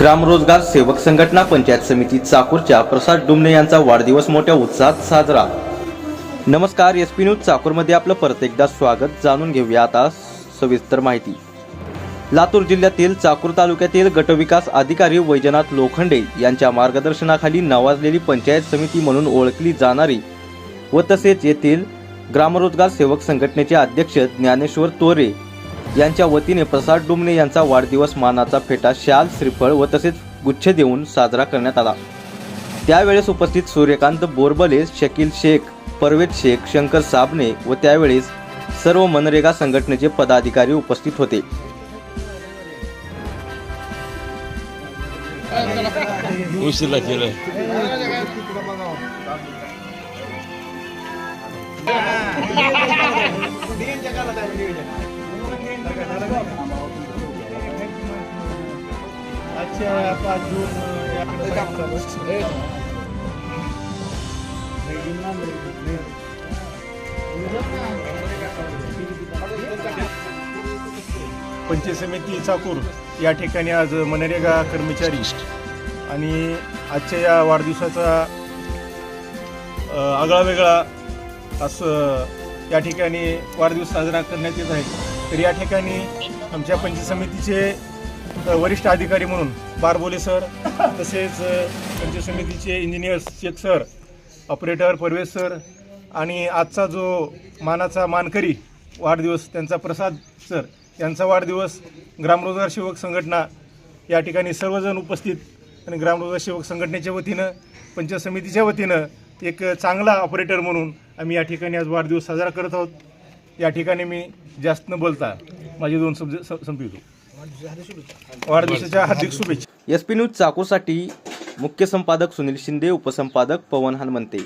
ग्रामरोजगार सेवक संघटना पंचायत समिती चाकूरच्या प्रसाद डुमने यांचा वाढदिवस मोठ्या उत्साहात साजरा. नमस्कार एस पी न्यूज चाकूरमध्ये आपलं परत एकदा स्वागत. जाणून घेऊया आता सविस्तर माहिती. लातूर जिल्ह्यातील चाकूर तालुक्यातील गटविकास अधिकारी वैजनाथ लोखंडे यांच्या मार्गदर्शनाखाली नावाजलेली पंचायत समिती म्हणून ओळखली जाणारी व तसेच येथील ग्रामरोजगार सेवक संघटनेचे अध्यक्ष ज्ञानेश्वर तोरे यांच्या वतीने प्रसाद डुमणे यांचा वाढदिवस मानाचा फेटा शाल श्रीफळ व तसेच गुच्छ देऊन साजरा करण्यात आला. त्यावेळेस उपस्थित सूर्यकांत बोरबले शकील शेख परवेज शेख शंकर साबणे व त्यावेळेस सर्व मनरेगा संघटनेचे पदाधिकारी उपस्थित होते. आजच्या पाच जून चालू. पंचायत समिती चाकूर या ठिकाणी आज मनरेगा कर्मचारी आणि आजच्या या वाढदिवसाचा आगळा वेगळा असं या ठिकाणी वाढदिवस साजरा करण्यात येत आहे तर या ठिकाणी आमच्या पंचायत समितीचे वरिष्ठ अधिकारी म्हणून बारबोले सर तसेच पंचायत समितीचे engineers Shaikh sir operator Parvesh sir आणि आजचा जो मानाचा मानकरी वाढदिवस त्यांचा प्रसाद सर यांचा वाढदिवस ग्रामरोजगार सेवक संघटना या ठिकाणी सर्वजण उपस्थित आणि ग्रामरोजगार सेवक संघटनेच्या वतीनं पंचायत समितीच्या वतीनं एक चांगला ऑपरेटर म्हणून आम्ही या ठिकाणी आज वाढदिवस साजरा करत आहोत. या ठिकाणी मी जास्त न बोलता माझे दोन शब्द स- संपवितो. वाढदिवसाच्या हार्दिक शुभेच्छा. एस पी न्यूज चाकूसाठी मुख्य संपादक सुनील शिंदे उपसंपादक पवन हनुमंते.